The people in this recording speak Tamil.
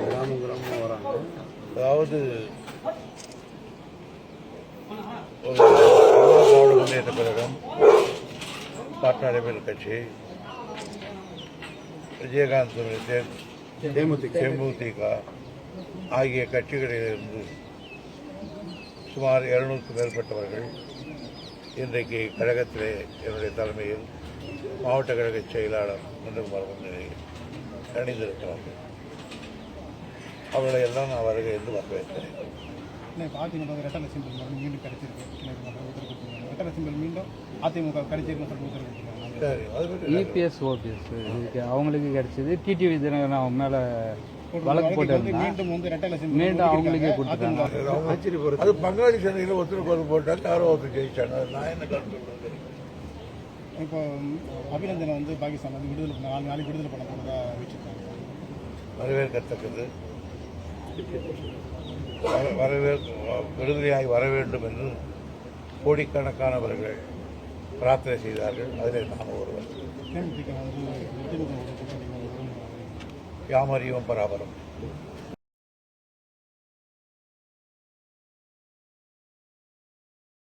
அதாவது ஒரு அண்ணா திராவிட முன்னேற்ற கழகம் பாட்னா நடைபெறும் கட்சி விஜயகாந்த் தேமுதிக. ஆகிய கட்சிகளிலிருந்து சுமார் இருநூறுக்கும் மேற்பட்டவர்கள் இன்றைக்கு கழகத்திலே என்னுடைய தலைமையில் மாவட்ட கழக செயலாளர் நந்தகுமார் முன்னிலையில் அணிந்திருக்கிறார்கள். அவர்களை எல்லாம் நான் வருகை என்று வரவேற்கிறேன் அதிமுக ரெட்டலை சிம்பிள் மறுபடியும் மீண்டும் கிடைச்சிருக்கு. ரெட்டலை சிம்பிள் மீண்டும் அதிமுக கொடுத்துருக்காங்க. சரி இபிஎஸ் ஓபிஎஸ் இதுக்கு அவங்களுக்கு கிடைச்சது. டிடிவி தினகரன் அவன் மேலே வழக்கு போட்டு மீண்டும் அவங்களுக்கே கொடுத்துட்டாங்க அவங்க- அது பங்காளி சந்தையில் ஒருத்தருக்கு ஒரு போட்டால் யாரோ ஒருத்தர் ஜெயிச்சாங்க. நான் என்ன கருத்து இப்போ அபிநந்தனை வந்து பாகிஸ்தான் வந்து விடுதலை பண்ண நாலு நாளைக்கு விடுதலை பண்ண போனதாக வச்சுருக்காங்க. வரவேற்கத்தக்கது. வர- வரவே விடுதலையாகி வர வேண்டும் என்று கோடிக்கணக்கானவர்கள் பிரார்த்தனை செய்தார்கள். அதில் நான் ஒருவர். தேமுதிக யாமறியும் பராபரம்.